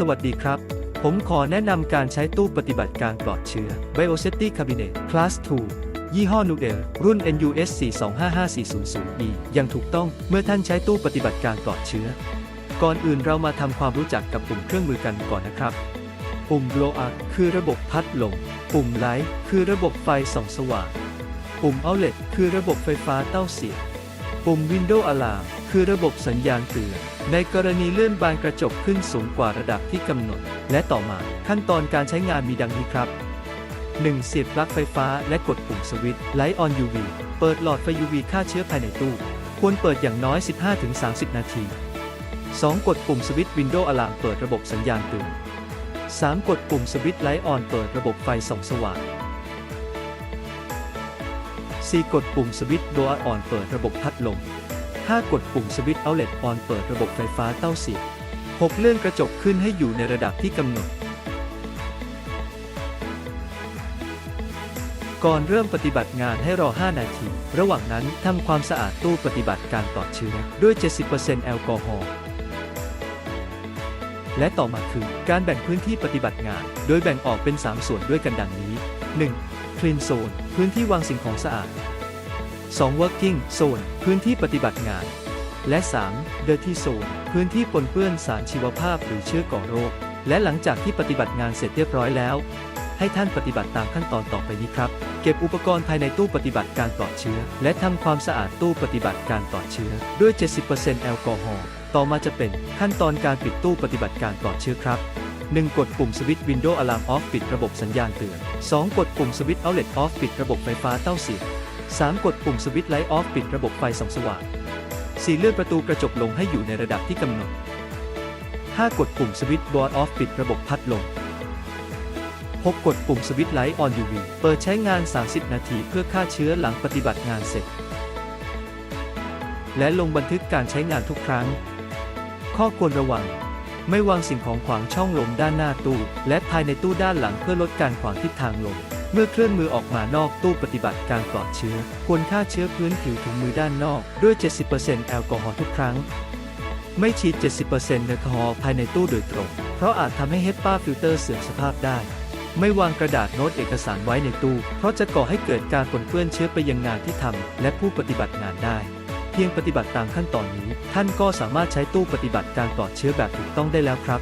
สวัสดีครับ ผมขอแนะนำการใช้ตู้ปฏิบัติการปลอดเชื้อ Biosafety Cabinet Class 2 ยี่ห้อ n u d e l รุ่น NUS 4255400E อย่างถูกต้องเมื่อท่านใช้ตู้ปฏิบัติการปลอดเชื้อ ก่อนอื่นเรามาทำความรู้จักกับปุ่มเครื่องมือกันก่อนนะครับ ปุ่ม Blow Up คือระบบพัดลม ปุ่ม Light คือระบบไฟส่องสว่าง ปุ่ม Outlet คือระบบไฟฟ้าเต้าเสียบปุ่ม Window Alarm คือระบบสัญญาณเตือน ในกรณีเลื่อนบานกระจกขึ้นสูงกว่าระดับที่กำหนด และต่อมาขั้นตอนการใช้งานมีดังนี้ครับ 1. เสียบปลั๊กไฟฟ้าและกดปุ่มสวิตช์ Light on UV เปิดหลอดไฟ UV ฆ่าเชื้อภายในตู้ ควรเปิดอย่างน้อย 15-30 นาที 2. กดปุ่มสวิตช์ Window Alarm เปิดระบบสัญญาณเตือน 3. กดปุ่มสวิตช์ Light on เปิดระบบไฟส่องสว่าง 4. กดปุ่มสวิตช์ Door on เปิดระบบพัดลม 5. กดปุ่มสวิตช์ Outlet on เปิดระบบไฟฟ้าเต้าเสียบ 6. เลื่อนกระจกขึ้นให้อยู่ในระดับที่กำหนด ก่อนเริ่มปฏิบัติงานให้รอ 5 นาที ระหว่างนั้นทำความสะอาดตู้ปฏิบัติการปลอดเชื้อด้วย 70%แอลกอฮอล์และต่อมาคือการแบ่งพื้นที่ปฏิบัติงาน โดยแบ่งออกเป็น 3 ส่วนด้วยกันดังนี้ 1. Clean Zone พื้นที่วางสิ่งของสะอาด 2. Working Zone พื้นที่ปฏิบัติงาน และ 3. Dirty Zone พื้นที่ปนเปื้อนสารชีวภาพหรือเชื้อก่อโรค และหลังจากที่ปฏิบัติงานเสร็จเรียบร้อยแล้ว ให้ท่านปฏิบัติตามขั้นตอนต่อไปนี้ครับ เก็บอุปกรณ์ภายในตู้ปฏิบัติการปลอดเชื้อ และทำความสะอาดตู้ปฏิบัติการปลอดเชื้อ ด้วย 70%แอลกอฮอล์ต่อมาจะเป็นขั้นตอนการปิดตู้ปฏิบัติการปลอดเชื้อครับ 1. กดปุ่มสวิตช์ Window Alarm Off ปิดระบบสัญญาณเตือน 2. กดปุ่มสวิตช์ Outlet Off ปิดระบบไฟฟ้าเต้าเสีย 3. กดปุ่มสวิตช์ Light Off ปิดระบบไฟส่องสว่าง 4. เลื่อนประตูกระจกลงให้อยู่ในระดับที่กำหนด 5. กดปุ่มสวิตช์ Board Off ปิดระบบพัดลม 6. กดปุ่มสวิตช์ Light on UV เปิดใช้งาน 30 นาทีเพื่อฆ่าเชื้อหลังปฏิบัติงานเสร็จ และลงบันทึกการใช้งานทุกครั้ง ข้อควรระวัง ไม่วางสิ่งของขวางช่องลมด้านหน้าตู้ และภายในตู้ด้านหลังเพื่อลดการขวางทิศทางลม เมื่อเคลื่อนมือออกมานอกตู้ปฏิบัติการปลอดเชื้อ ควรฆ่าเชื้อพื้นผิวถุงมือด้านนอกด้วย 70%แอลกอฮอล์ทุกครั้ง ไม่ฉีด 70%แอลกอฮอล์ภายในตู้โดยตรง เพราะอาจทำให้เฮปปาฟิลเตอร์เสื่อมสภาพได้ ไม่วางกระดาษโน้ตเอกสารไว้ในตู้ เพราะจะก่อให้เกิดการปนเปื้อนเชื้อไปยังงานที่ทำและผู้ปฏิบัติงานได้ เพียงปฏิบัติตามขั้นตอนนี้ ท่านก็สามารถใช้ตู้ปฏิบัติการปลอดเชื้อแบบถูกต้องได้แล้วครับ